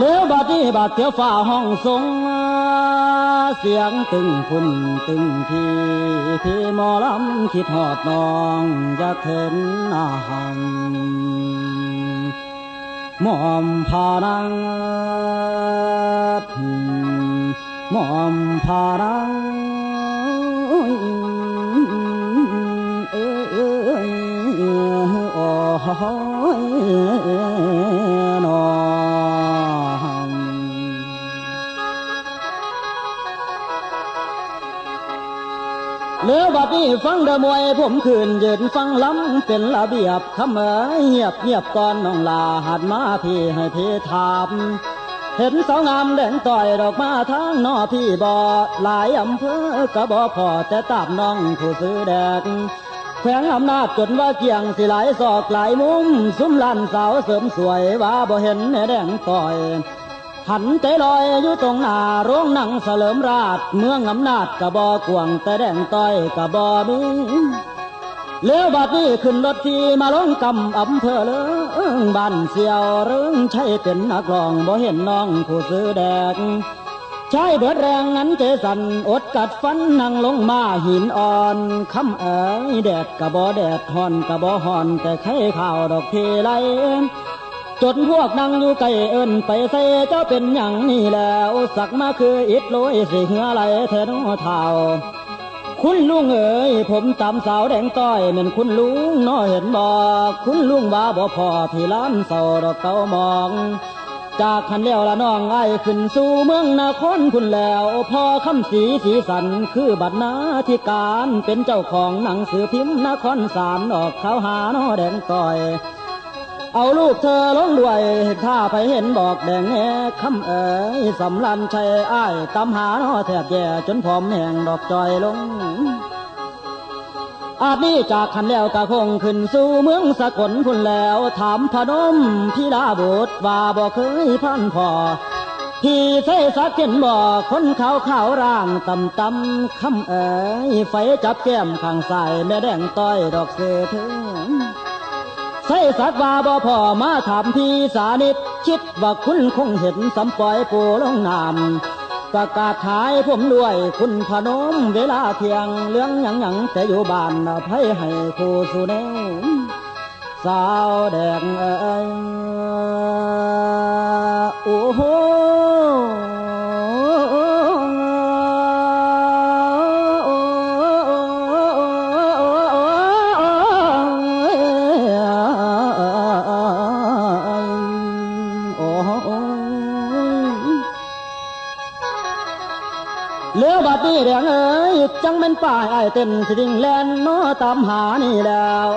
าฟ้าห้องควมอย่าลืมความที่สอสั่งเลยล่ะนะเลี้ยวบาดนี้บาดเทียวฝ่าห้องทรงเสียงตึงพุ่นตึงพี่พี่หมอลำคิดหอดน้องอยากเห็นอาหารหมอมพานังหมอมพานังเอ้ยเอ้ยโอ้ เลือบัดนี้ฟังเดมวยผมคืนยืนฟังล้ำเป็นระเบียบคำเอ๋ยเงียบเงียบก่อนน้องลาหัดมาพี่ให้พี่ถามเห็นสาวงามแดงต่อยดอกมาทางนอพี่บ่หลายอำเภอกะบ่พอแต่ตามน้องผู้ซื้อแดกแขวงอำนาจจนว่าเกียงสิหลายศอกหลายมุม ซุ้มลันสาวเสริมสวยว่าบ่เห็นแม่แดงต่อย หันใจลอยอยู่ตรงหน้าโรงหนังเสลิมราช เมืองอำนาจกระบอกวงแต่แดงต้อยกระบอมีเลี้ยวบัดนี้ขึ้นรถที่มาลงกำอำเภอเลิงบ้านเสียวเริงใช่เป็นนักรองบ่เห็นน้องผู้ซื้อแดกใช้เบิดแรงนั้นเจสันอดกัดฟันนั่งลงมาหินอ่อนคำเอ๋ยแดดกระบ่แดดหอนกระบ่ห่อนแต่ไข่ข้าวดอกเทไล จนพวกนั่งอยู่ไกลเอินไปใส่เจ้าเป็นอย่างนี้แล้ว สักมาคืออิดโรยสิเหือไหลเทนอเท่าคุณลุงเอ๋ยผมตามสาวแดงต้อยเหมือนคุณลุงน้อเห็นบอกคุณลุงว่าบ่พอที่ร้านเสาดอกเก้ามอง จากขันแล้วละน้องไอ้ขึ้นสู่เมืองนครคุณแล้วพอคำสีสีสันคือบัตรนาที่การเป็นเจ้าของหนังสือพิมพ์นครสารออกเขาหาน้อแดงต้อย เอาลูกเธอลงด้วย ถ้าไปเห็นบอกแดงแง่คำเอ๋ยสำลันชัยอ้ายตามหาน้อแทบแย่จนผอมแห้งดอกจอยลง อาจนี้จากขันแล้วกะคงขึ้นสู่เมืองสกลพุ่นแล้ว ถามพนมพี่ดาบุตรว่าบ่เคยพันพอพี่ใส่สักเห็นบ่คนขาวขาวร่างต่ำต่ำคำเอ๋ยไฟจับแก้มข้างซ้ายแม่แดงต้อยดอกเสือถึง ใส่สักว่าบ่พอมาถามพี่สานิด คิดว่าคุณคงเห็นสำปล่อยปูลงน้ำประกาศขายผมด้วยคุณพนมเวลาเที่ยงเรื่องหยังหยังแต่อยู่บ้านอภัยให้ครูสุเนวสาวแดงเอ้ยโอ้โห เลี้ยบัดนี้แดงเอ้ยจังเป็นป่ายไอเต้นสิดิ่งแลนโนตามหานี่แล้ว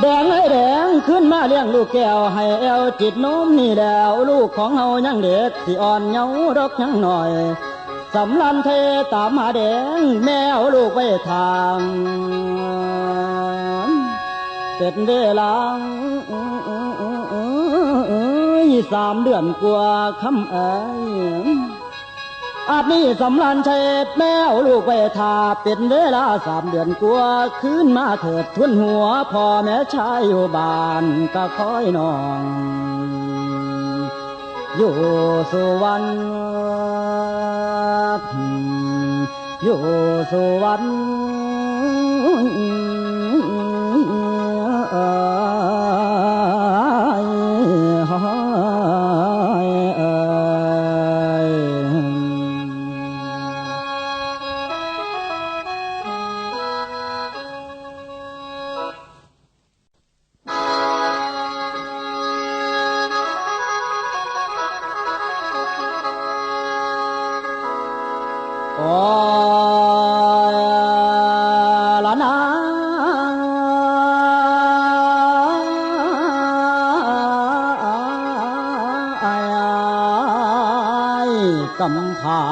แดงเอ้ยแดงขึ้นมาเลี้ยงลูกแก้วให้แอวจิตโน้มนี่แล้วลูกของเฮายังเด็กสิอ่อนเยาว์ดอกยังหน่อยสำลันเทตามหาแดงแมวลูกไว้ทางเป็นเวลาสามเดือนกว่าคำเอ๋ย อาจนี้สำลันชัยแม่เอาลูกไปทาเป็นเวลาสามเดือนกว่าคืนมาเถิดทุนหัวพ่อแม่ชายอยู่บ้านก็คอยนอง อยู่สุวรรณอยู่สุวรรณ กำพร้า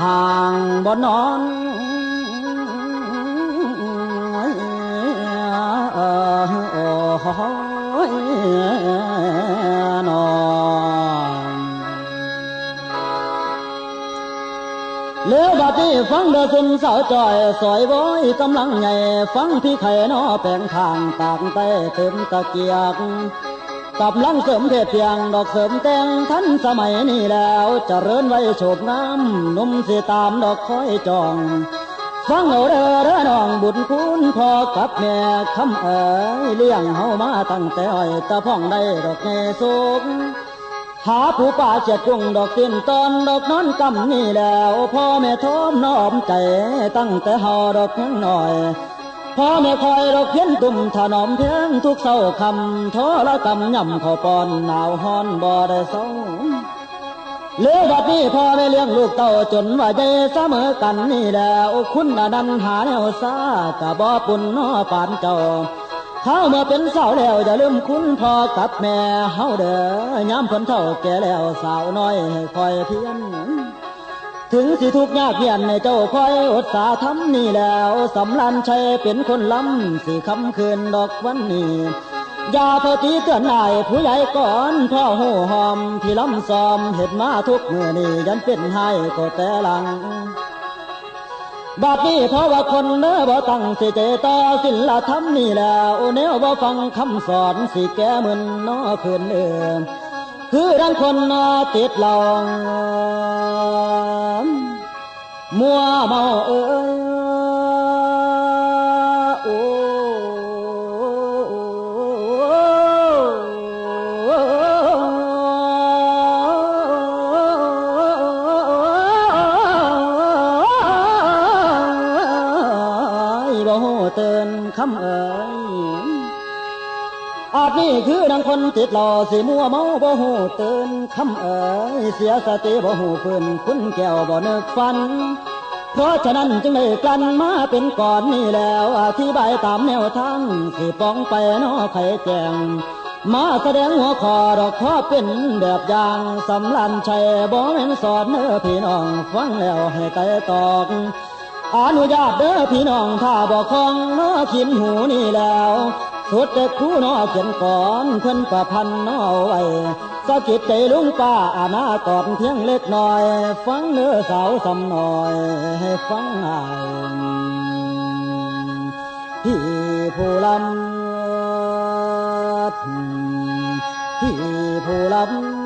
ทางบ่นอนเออโอ้ยนอนเลี้ยวบัดนี้ฟังเดอซุนสาวจอยสอยบอยกำลังใหญ่ฟังพี่ไข่นอแปลงทางตากเต้เต็มตะเกียก กำลังเสริมเพศเพียงดอกเสริมแตงทันสมัยนี้แล้วเจะเริญไว้โฉบงามหนุ่มสิตามดอกคอยจอง ฟังเอาเด้อเด้อน้องบุญคุณพ่อกับแม่คำเอ๋ยเลี้ยงเฮามาตั้งแต่อ้อยตะพ่องได้ดอกเงสุกหาผู้ป่าเจ็ดจุงดอกตินตอนดอกนอนกำนี่แล้ว พ่อแม่ทอมน้อมใจตั้งแต่หอดอกยังหน่อย พ่อแม่คอยดอกเพียนตุ่มถนอมเพียงทุกเศร้าคำท้อละกำย่ำเข้าปอนหนาวฮ้อนบ่ได้เศร้าเหลือบัดนี้พ่อแม่เลี้ยงลูกเต้าจนว่าใจเสมอกันนี่แล้วคุณอนันหาแนวซากะบ่ปุ่นน้อปานเจ้าเข้ามาเป็นสาวแล้วอย่าลืมคุณพ่อกับแม่เฮาเด้อยามเพิ่นเท่าแก่แล้วสาวน้อยให้คอยเพียน ถึงสิทุกยากเพียนในเจ้าคอยอดสาทำนี่แล้วสำลันชัยเป็นคนล้ำสิคำคืนดอกวันนี้อย่าพอตีเตือนนายผู้ใหญ่ก่อนพ่อหูหอมที่ล้ำซ้อมเห็ดมาทุกมือนี่ยันเป็นให้ก็แต่หลังบัดนี้เพราะว่าคนเนื้อบ่ตั้งสิเจต่อศิลธรรมนี่แล้วแนวบ่ฟังคำสอนสิแก้มึนน้อคืนเดิมคือดังคนน้อติดหลอง มัวเมาเอ้ยโอ้บ่ฮู้เตือนคำเอ่ย อาจนี่คือดังคนติดหล่อสิมัวเมาบ่หูตื่นคำเอ่ยเสียสติบ่หูฟื้นคุณแก้วบ่นึกฟัน เพราะฉะนั้นจึงได้กลันมาเป็นก่อนนี่แล้วอธิบายตามแนวทางสิป้องไปนอไข่แจงมาแสดงหัวคอดอกพ่อเป็นแบบอย่างสำลันชัยบ่แม่นสอนเนื้อพี่น้องฟังแล้วให้ไตตอก อนุญาตเด้อพี่น้องถ้าบอกคองน้อขินหูนี่แล้ว สุดเด็กครูน้อเขียนก่อนเพิ่นประพันธ์น้อไว้สะกิดใจลุงป้าอาณากอดเพียงเล็กน้อย ฟังเนื้อสาวสำน้อยให้ฟังง่ายพี่ผู้ลำพี่ผู้ลำ